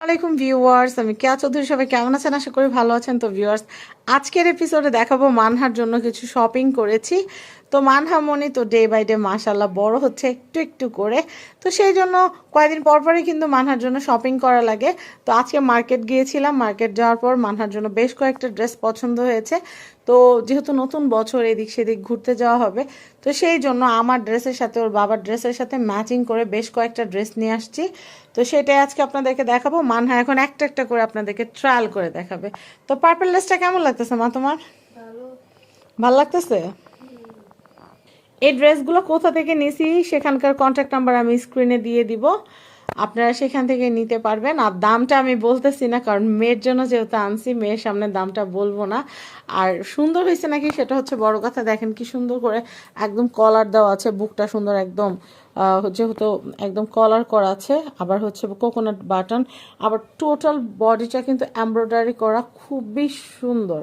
আলাইকুম ভিউয়ার্স, আমি কেয়া চৌধুরী, সবাই কেমন আছেন? আশা করি ভালো আছেন। তো ভিউয়ার্স, আজকের এপিসোডে দেখাবো মানহার জন্য কিছু শপিং করেছি। তো মানহা মনি তো ডে বাই ডে মাশাল্লাহ বড় হচ্ছে একটু একটু করে। তো সেই জন্য কয়েকদিন পর পরই কিন্তু মানহার জন্য শপিং করা লাগে। তো আজকে মার্কেট গিয়েছিলাম মার্কেট যাওয়ার পর মানহার জন্য বেশ কয়েকটা ড্রেস পছন্দ হয়েছে। তো যেহেতু নতুন বছর এদিক সেদিক ঘুরতে যাওয়া হবে তো সেই জন্য আমার ড্রেসের সাথে ওর বাবার ড্রেসের সাথে ম্যাচিং করে বেশ কয়েকটা ড্রেস নিয়ে আসছি। তো সেটাই আজকে আপনাদেরকে দেখাবো। মানহা এখন একটা একটা করে আপনাদেরকে ট্রায়াল করে দেখাবে। তো পার্পল ড্রেসটা কেমন লাগতেছে মা তোমার? ভালো লাগতেছে? এই ড্রেসগুলো কোথা থেকে নিছি, সেখানকার কন্ট্যাক্ট নাম্বার আমি স্ক্রিনে দিয়ে দিব। আপনারা সেখান থেকে নিতে পারবেন। আর দামটা আমি বলতেছি না, কারণ মেয়ের জন্য যেহেতু আনছি, মেয়ের সামনে দামটা বলব না। আর সুন্দর হয়েছে নাকি সেটা হচ্ছে বড় কথা। দেখেন কি সুন্দর করে একদম কলার দেওয়া আছে, বুকটা সুন্দর একদম যেহেতু একদম কলার করা আছে। আবার হচ্ছে কোকোনাট বাটন আবার টোটাল বডিটা কিন্তু এমব্রয়ডারি করা খুবই সুন্দর।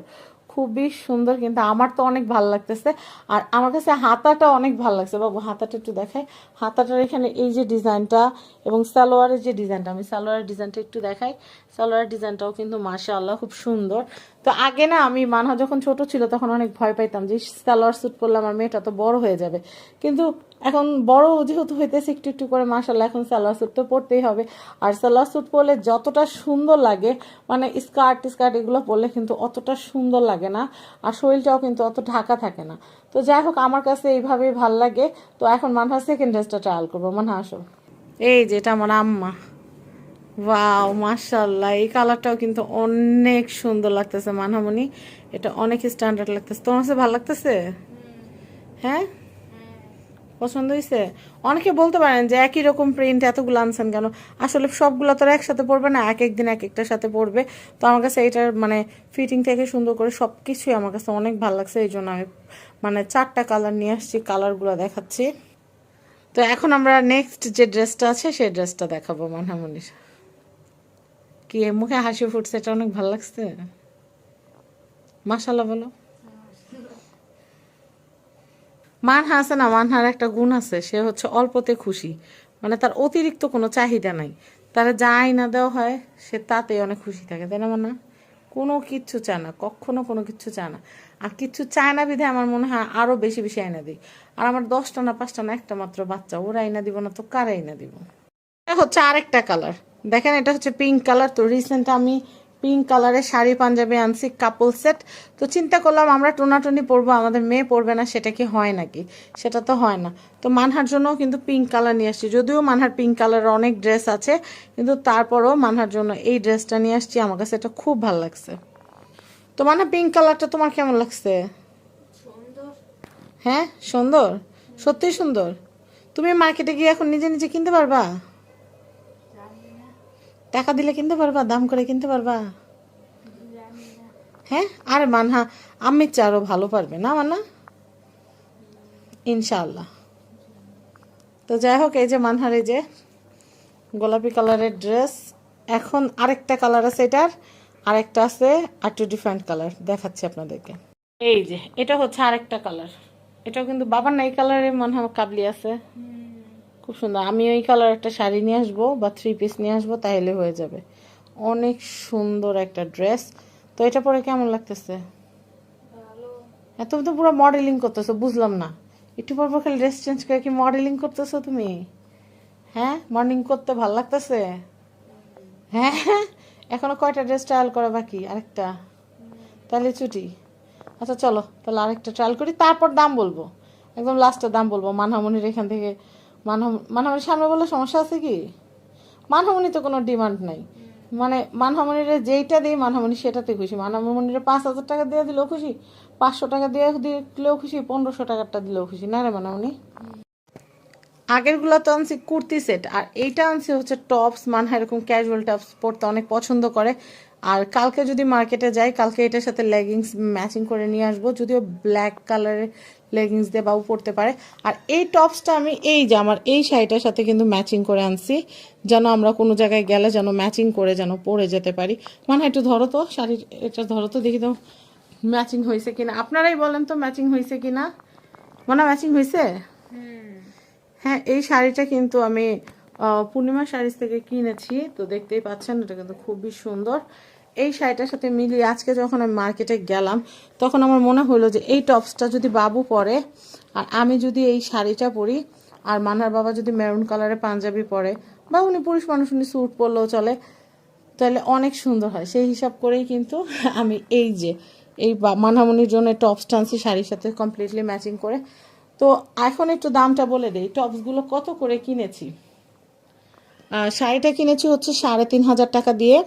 খুবই সুন্দর কিন্তু আমার তো অনেক ভালো লাগতেছে। আর আমার কাছে হাতাটা অনেক ভালো লাগছে। বাবু, হাতাটা একটু দেখাই। হাতাটার এখানে এই যে ডিজাইনটা এবং সালোয়ারের যে ডিজাইনটা, আমি সালোয়ারের ডিজাইনটা একটু দেখাই। সালোয়ারের ডিজাইনটাও কিন্তু মাশাআল্লাহ খুব সুন্দর। তো আগে না আমি মানহা যখন ছোট ছিল তখন অনেক ভয় পাইতাম যে সালোয়ার স্যুট পরলে আমার মেয়েটা তো বড় হয়ে যাবে। কিন্তু এখন বড় যেহেতু হইতেছে একটু একটু করে মাসাল্লাহ এখন সালোয়ার স্যুট তো পরতেই হবে। আর সালোয়ার স্যুট পরলে যতটা সুন্দর লাগে মানে স্কার্ট স্কার্ট এগুলো পরলে কিন্তু অতটা সুন্দর লাগে না আর শরীরটাও কিন্তু অত ঢাকা থাকে না। তো যাই হোক আমার কাছে এইভাবেই ভালো লাগে। তো এখন মানহা সেকেন্ড ড্রেসটা ট্রায়াল করব। মানহা আসো। এই যে এটা আমার আম্মা। ওয়াও মাশাল্লাহ এই কালারটাও কিন্তু অনেক সুন্দর লাগতেছে মানহামণি। এটা অনেক স্ট্যান্ডার্ড লাগতেছে। তোমার কাছে ভালো লাগতেছে? হ্যাঁ? পছন্দ হয়েছে অনেকে বলতে পারেন যে একই রকম প্রিন্ট এতগুলো আনছেন কেন? আসলে সবগুলো তো একসাথে পড়বে না, এক এক দিন এক একটার সাথে পড়বে। তো আমার কাছে এটার মানে ফিটিং থেকে সুন্দর করে সব কিছুই আমার কাছে অনেক ভালো লাগছে, এই জন্য আমি মানে চারটা কালার নিয়ে আসছি কালারগুলো দেখাচ্ছি। তো এখন আমরা নেক্সট যে ড্রেসটা আছে, সেই ড্রেসটা দেখাবো মানহামনির। কি, মুখে হাসি ফুটছে, এটা অনেক ভালো লাগছে? মাশাল্লাহ বলো। মানহা আছে না মানহার একটা গুণ আছে, সে হচ্ছে অল্পতে খুশি। মানে তার অতিরিক্ত কোনো চাহিদা নাই। তারা যা আইনা দেওয়া হয়, সে তাতেই অনেক খুশি থাকে, তাই না মানা কোনো কিচ্ছু চায় না, কখনো কোনো কিচ্ছু চায় না। আর কিচ্ছু চায় না বিধে আমার মনে হয় আরও বেশি বেশি আইনা দিই। আর আমার দশটা না পাঁচটা না একটা মাত্র বাচ্চা, ওরা আইনা দিব না তো কার আইনা দিব? হচ্ছে আরেকটা কালার দেখেন এটা হচ্ছে পিঙ্ক কালার তো রিসেন্ট আমি পিঙ্ক কালারের শাড়ি, পাঞ্জাবি আনছি কাপল সেট। তো চিন্তা করলাম, আমরা টোনাটুনি পরবো, আমাদের মেয়ে পরবে না, সেটা কি হয় নাকি? সেটা তো হয় না। তো মানহার জন্য কিন্তু পিঙ্ক কালার নিয়ে আসছি। যদিও মানহার পিঙ্ক কালারের অনেক ড্রেস আছে, কিন্তু তারপরও মানহার জন্য এই ড্রেসটা নিয়ে আসছি, আমার কাছে এটা খুব ভালো লাগছে। তো মানহা, পিঙ্ক কালারটা তোমার কেমন লাগছে? হ্যাঁ সুন্দর। সত্যিই সুন্দর। তুমি মার্কেটে গিয়ে এখন নিজে নিজে কিনতে পারবা? টাকা দিলে কিনতে পারবা? দাম করে কিনতে পারবা? হ্যাঁ? আরে মানহা আমি আরও ভালো পারবে না মানা ইনশাআল্লাহ। তো যাই হোক, এই যে মানহার এই যে গোলাপি কালারের ড্রেস, এখন আরেকটা কালার আছে এটার, আরেকটা আছে আর টু ডিফারেন্ট কালার দেখাচ্ছি আপনাদেরকে। এই যে, এটা হচ্ছে আরেকটা কালার। এটাও কিন্তু বাবার না এই কালারে মনে হয় কাবলি আছে। খুব সুন্দর। আমি ওই কালার একটা শাড়ি নিয়ে আসব বা থ্রি পিস নিয়ে আসব তাহলে হয়ে যাবে। অনেক সুন্দর একটা ড্রেস তো এটা পরে কেমন লাগতেছে? তুমি তো পুরো মডেলিং করতেছো বুঝলাম না। একটু পর পর খালি ড্রেস চেঞ্জ করে কি মডেলিং করতেছো তুমি? হ্যাঁ? মর্নিং করতে ভালো লাগতেছে? হ্যাঁ? এখনও কয়টা ড্রেস ট্রায়াল করা বাকি? আরেকটা? তাহলে ছুটি। আচ্ছা চলো। তাহলে আরেকটা ট্রায়াল করি। তারপর দাম বলব। একদম লাস্টের দাম বলব। মানহামনির এখান থেকে মানহামনির সামনে বললে সমস্যা আছে কি? মানহামনি তো কোনো ডিমান্ড নাই। মানে মানহামনির যেইটা দিই মানহামনি সেটাতে খুশি। মানহামনির পাঁচ হাজার টাকা দিয়ে দিলেও খুশি, পাঁচশো টাকা দিয়ে দিলেও খুশি, পনেরোশো টাকারটা দিলেও খুশি। না রে মানহামনি আগেরগুলো তো আনছি কুর্তি সেট আর এইটা আনছি হচ্ছে টপস মানে এরকম ক্যাজুয়াল টপস পরতে অনেক পছন্দ করে। আর কালকে যদি মার্কেটে যাই, কালকে এটার সাথে লেগিংস ম্যাচিং করে নিয়ে আসব, যদিও ব্ল্যাক কালারের লেগিংস দিয়ে বাবু পরতে পারে। আর এই টপসটা আমি এই যে আমার এই শাড়িটার সাথে কিন্তু ম্যাচিং করে আনছি, যেন আমরা কোনো জায়গায় গেলে যেন ম্যাচিং করে যেন পরে যেতে পারি। মানে একটু ধরো তো শাড়ি এটা ধরো তো, দেখি তো ম্যাচিং হয়েছে কিনা। আপনারাই বলেন তো ম্যাচিং হয়েছে কিনা। মনে ম্যাচিং হয়েছে? হ্যাঁ এই শাড়িটা কিন্তু আমি পূর্ণিমা শাড়িজ থেকে কিনেছি, তো দেখতেই পাচ্ছেন, এটা কিন্তু খুবই সুন্দর। এই শাড়িটার সাথে মিলিয়ে আজকে যখন আমি মার্কেটে গেলাম, তখন আমার মনে হলো যে এই টপসটা যদি বাবু পরে, আর আমি যদি এই শাড়িটা পরি, আর মানার বাবা যদি মেরুন কালারের পাঞ্জাবি পরে, বা উনি পুরুষ মানুষ, উনি স্যুট পরলেও চলে, তাহলে অনেক সুন্দর হয়। সেই হিসাব করেই কিন্তু আমি এই যে, এই মানামনির জন্য টপস টানছি শাড়ির সাথে কমপ্লিটলি ম্যাচিং করে। তো এখন একটু দামটা বলে দেই, টপসগুলো কত করে কিনেছি? শাড়িটা কিনেছি হচ্ছে সাড়ে তিন হাজার টাকা দিয়ে।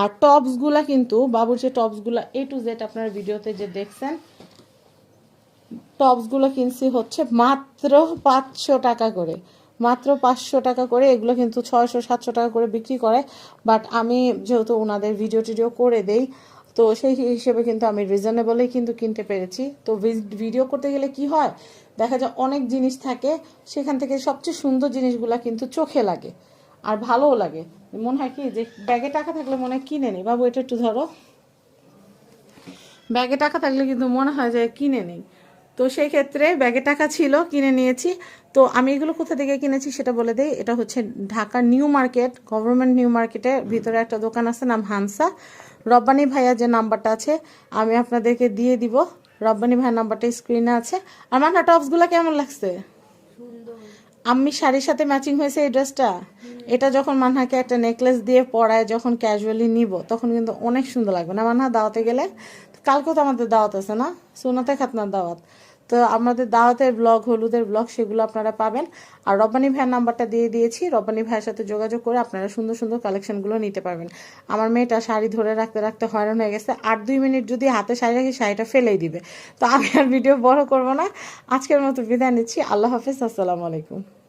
আর টপসগুলা কিন্তু, বাবুর যে টপসগুলা এ টু জেড আপনার ভিডিওতে যে দেখছেন টপসগুলো কিনছি হচ্ছে মাত্র পাঁচশো টাকা করে। মাত্র পাঁচশো টাকা করে, এগুলো কিন্তু ছয়শো, সাতশো টাকা করে বিক্রি করে। বাট আমি যেহেতু ওনাদের ভিডিও টিডিও করে দেই, তো সেই হিসেবে কিন্তু আমি রিজনেবলেই কিন্তু কিনতে পেরেছি। তো ভিডিও করতে গেলে কি হয়? দেখা যায় অনেক জিনিস থাকে, সেখান থেকে সবচেয়ে সুন্দর জিনিসগুলো কিন্তু চোখে লাগে। আর ভালোও লাগে। মনে হয় কি যে ব্যাগে টাকা থাকলে মনে হয় কিনে নিই। বাবু, এটা একটু ধরো। ব্যাগে টাকা থাকলে কিন্তু মনে হয় যে কিনে নেই। তো সেই ক্ষেত্রে ব্যাগে টাকা ছিল, কিনে নিয়েছি। তো আমি এগুলো কোথা থেকে কিনেছি সেটা বলে দিই। এটা হচ্ছে Dhaka new market, government new মার্কেটের ভিতরে একটা দোকান আছে, নাম হানসা। রব্বানি ভাইয়া যে নাম্বারটা আছে, আমি আপনাদেরকে দিয়ে দিব। রব্বানি ভাইয়ের নাম্বারটা স্ক্রিনে আছে। আর মানা টপসগুলো কেমন লাগছে? আমি শাড়ির সাথে ম্যাচিং হয়েছে এই ড্রেসটা এটা যখন মানহাকে একটা নেকলেস দিয়ে পরায় যখন ক্যাজুয়ালি নিব, তখন কিন্তু অনেক সুন্দর লাগবে। না মানহা, দাওয়াতে গেলে? কালকেও তো আমাদের দাওয়াত আছে না? সোনাতে খাতনার দাওয়াত। তো আমাদের দাওয়াতের ব্লগ হলুদের ব্লগ সেগুলো আপনারা পাবেন। আর রব্বানি ভাইয়ের নাম্বারটা দিয়ে দিয়েছি। রব্বানি ভাইয়ের সাথে যোগাযোগ করে আপনারা সুন্দর সুন্দর কালেকশনগুলো নিতে পারবেন। আমার মেয়েটা শাড়ি ধরে রাখতে রাখতে হয়রান হয়ে গেছে। আর দুই মিনিট যদি হাতে শাড়ি রাখি, শাড়িটা ফেলেই দিবে। তো আমি আর ভিডিও বড় করব না। আজকের মতো বিদায় নিচ্ছি। আল্লাহ হাফিজ। আসসালামু আলাইকুম।